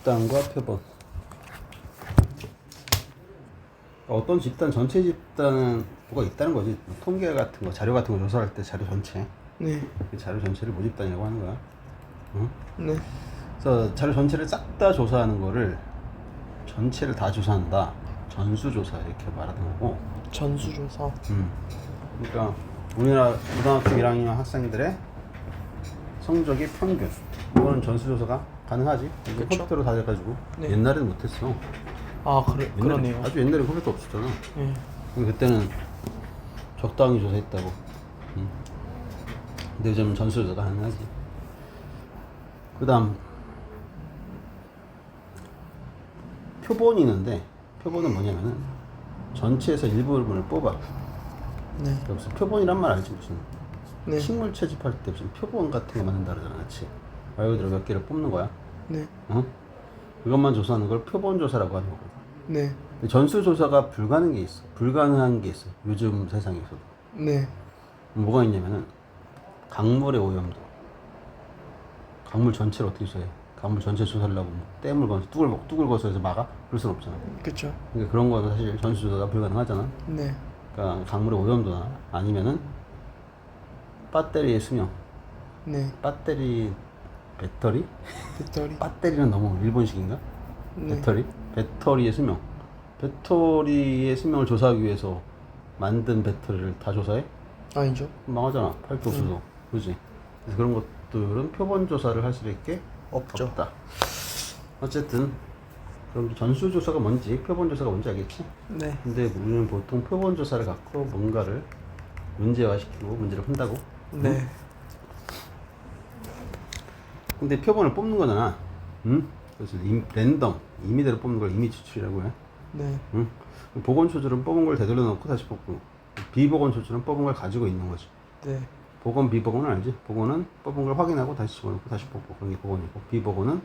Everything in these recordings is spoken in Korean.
집단과 표본. 어떤 집단 전체 집단은 뭐가 있다는 거지. 뭐 통계 같은 거, 자료 같은 거 조사할 때 자료 전체. 네. 그 자료 전체를 모집단이라고 하는 거야. 응? 네. 그래서 자료 전체를 싹 다 조사하는 거를 전체를 다 조사한다. 전수조사 이렇게 말하는 거고. 전수조사. 음. 그러니까 우리나라 고등학교 1학년 학생들의 성적의 평균. 이거는 전수조사가 가능하지. 그쵸. 컴퓨터로 다 돼가지고 네. 옛날에는 못했어. 아 그래 옛날에, 그러네요. 아주 옛날에 컴퓨터 없었잖아. 네. 근데 그때는 적당히 조사했다고. 음. 근데 요즘 전수 조사가 가능하지. 그다음 표본이 있는데 표본은 뭐냐면은 전체에서 일부분을 뽑아. 네. 무슨 표본이란 말 알지 무슨 네. 식물 채집할 때 무슨 표본 같은 거 만든다 그러잖아, 그렇 그대로 몇 개를 뽑는 거야. 네. 어? 그것만 조사하는 걸 표본 조사라고 하는 거거든. 네. 전수 조사가 불가능한 게 있어. 불가능한 게 있어. 요즘 세상에서도. 네. 뭐가 있냐면은 강물의 오염도. 강물 전체를 어떻게 조사해? 강물 전체 조사하려고 뭐 댐을 건서 뚝을 뚝을 거서해서 막아? 그럴 순 없잖아. 그쵸. 그러니까 그런 거는 사실 전수 조사가 불가능하잖아. 네. 그러니까 강물의 오염도나 아니면은 배터리의 수명. 네. 배터리 배터리? 배터리. 배터리는 너무 일본식인가? 네. 배터리? 배터리의 수명. 배터리의 수명을 조사하기 위해서 만든 배터리를 다 조사해? 아니죠. 망하잖아. 팔게 없어서. 그지? 그래서 그런 것들은 표본 조사를 할 수 있게 없죠. 없다. 어쨌든 그럼 전수 조사가 뭔지, 표본 조사가 뭔지 알겠지? 네. 근데 우리는 보통 표본 조사를 갖고 뭔가를 문제화시키고 문제를 푼다고. 네. 근데 표본을 뽑는 거잖아. 응? 그래서 임, 랜덤, 임의대로 뽑는 걸 임의 추출이라고 해. 네. 응? 보건 초주는 뽑은 걸 되돌려 놓고 다시 뽑고 비보건 초주는 뽑은 걸 가지고 있는 거지. 네. 보건 비보건은 알지? 보건은 뽑은 걸 확인하고 다시 집어넣고 다시 뽑고 그런 게 보건이고 비보건은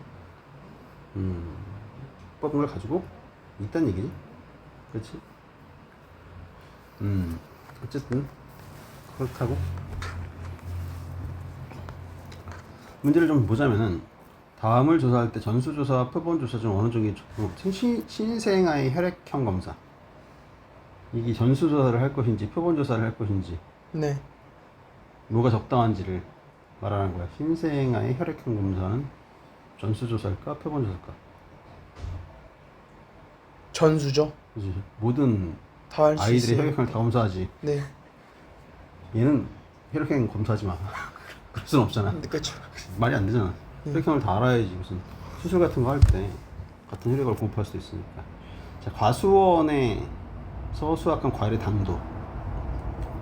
음, 뽑은 걸 가지고 있다는 얘기지. 그렇지? 음, 어쨌든 그렇다고 문제를 좀 보자면은 다음을 조사할 때 전수조사와 표본조사 중 어느 쪽이 좀 신, 신생아의 혈액형 검사 이게 전수조사를 할 것인지 표본조사를 할 것인지 네. 뭐가 적당한지를 말하는 거야. 신생아의 혈액형 검사는 전수조사일까 표본조사일까? 전수죠. 그지 모든 다 할 수 아이들의 있어요. 혈액형을 다 검사하지. 네. 얘는 혈액형 검사하지 마. 그럴 순 없잖아. 그쵸. 말이 안 되잖아. 혈액형을 다 알아야지 무슨 수술 같은 거 할 때 같은 혈액을 공급할 수도 있으니까. 자 과수원에서 수확한 과일의 당도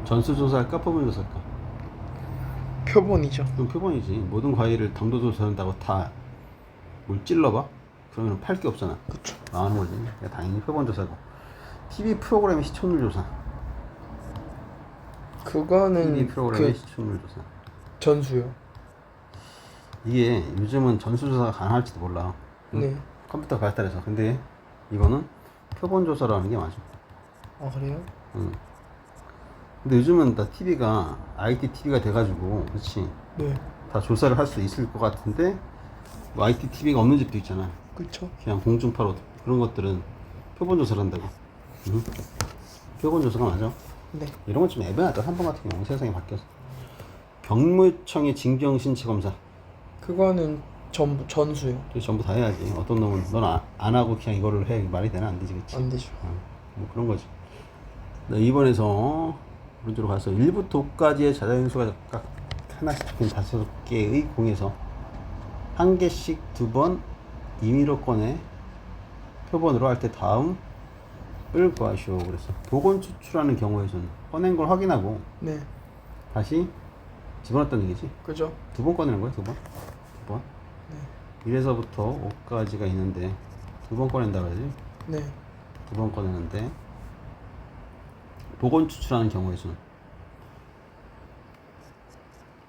전수조사할까 표본조사할까? 표본이죠. 그럼 표본이지. 모든 과일을 당도 조사한다고 다 뭘 찔러봐? 그러면 팔 게 없잖아. 그쵸. 망하는 거지. 그러니까 당연히 표본 조사고. TV 프로그램의 시청률 조사. 그거는 TV 프로그램의 그 시청률 조사. 전수요. 이게 요즘은 전수 조사가 가능할지도 몰라. 응? 네. 컴퓨터 발달해서. 근데 이거는 표본 조사라는 게 맞아. 아 그래요? 응. 근데 요즘은 다 TV가 IT TV가 돼가지고, 그렇지. 네. 다 조사를 할 수 있을 것 같은데 뭐 IT TV가 없는 집도 있잖아. 그쵸. 그냥 공중파로 그런 것들은 표본 조사를 한다고. 응? 표본 조사가 맞아. 네. 이런 건 좀 애매하다. 한 번 같은 경우 세상이 바뀌어서. 경무청의 징병 신체 검사. 그거는 전부 전수요. 전부 다 해야지. 어떤 놈은 넌 안 하고 그냥 이거를 해 말이 되나 안 되지, 그치? 안 되죠. 어, 뭐 그런 거지. 네, 이번에서 오른쪽으로 가서 1부터 5까지의 자자인수가 각각 하나씩 다섯 개의 공에서 한 개씩 두 번 임의로 꺼내 표본으로 할 때 다음을 구하시오. 그래서 보건 추출하는 경우에서는 꺼낸 걸 확인하고 네. 다시 집어넣었다는 얘기지. 그죠. 두 번 꺼내는 거야, 두 번? 두 번? 네. 1에서부터 5까지가 있는데 두 번 꺼낸다 그러지? 네. 두 번 꺼내는데 보건 추출하는 경우에서는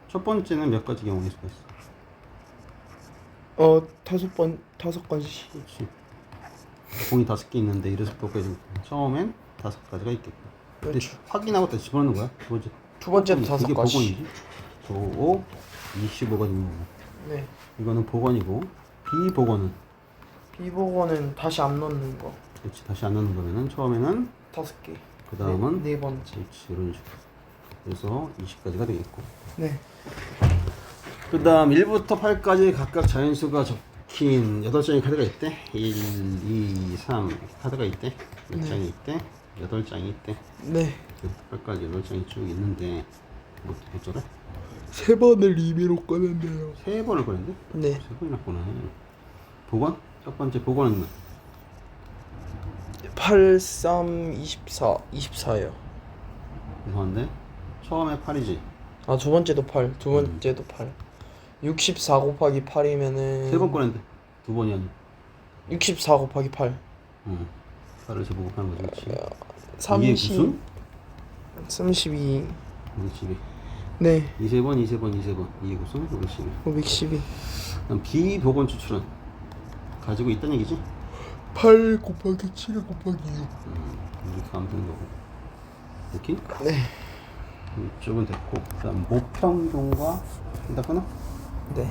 첫 번째는 몇 가지 경우일 수가 있어. 어 다섯 번 다섯 건씩. 그렇지. 공이 다섯 개 있는데 이래서부터 까지 처음엔 다섯 가지가 있겠고. 근데 그렇죠. 확인하고 다시 집어넣는 거야. 두 번째. 두 번째도 다섯 가지. 저 5, 25거든요. 네. 이거는 보건이고 비보건은 비보고는 다시 안 넣는 거 그렇지 다시 안 넣는 거면은 처음에는 다섯 개. 그 다음은 네, 네 번째. 그렇지 이런 식으로 그래서 20까지가 되겠고 네. 그 다음 1부터 8까지 각각 자연수가 적힌 8장의 카드가 있대 1, 2, 3 카드가 있대 몇 네. 장이 있대 8장이 있대 네. 8까지 8장이 쭉 있는데 뭐 어쩌래? 세 번을 리뷰로 꺼낸대요. 세 번을 꺼냈는데? 네. 세 번이나 꺼네 복원? 첫 번째 복원은 8, 3, 24, 24요. 이상한데? 처음에 8이지 아, 두 번째도 8, 두 번째도 8. 64 곱하기 8이면은 세 번 꺼냈는데 두 번이 아니야 64 곱하기 8. 응 8을 세번 곱하는 거지 그렇지 이게 30 무슨? 32. 512 네. 2세번 2세번 2세번 이게 무슨? 512 512. 그럼 비복원 추출은 가지고 있다는 얘기지? 8 곱하기 7 곱하기 6. 음, 이렇게 하면 되는 거고 이렇게? 네. 이쪽은 됐고 그 다음 모평종과 다 끊어? 네.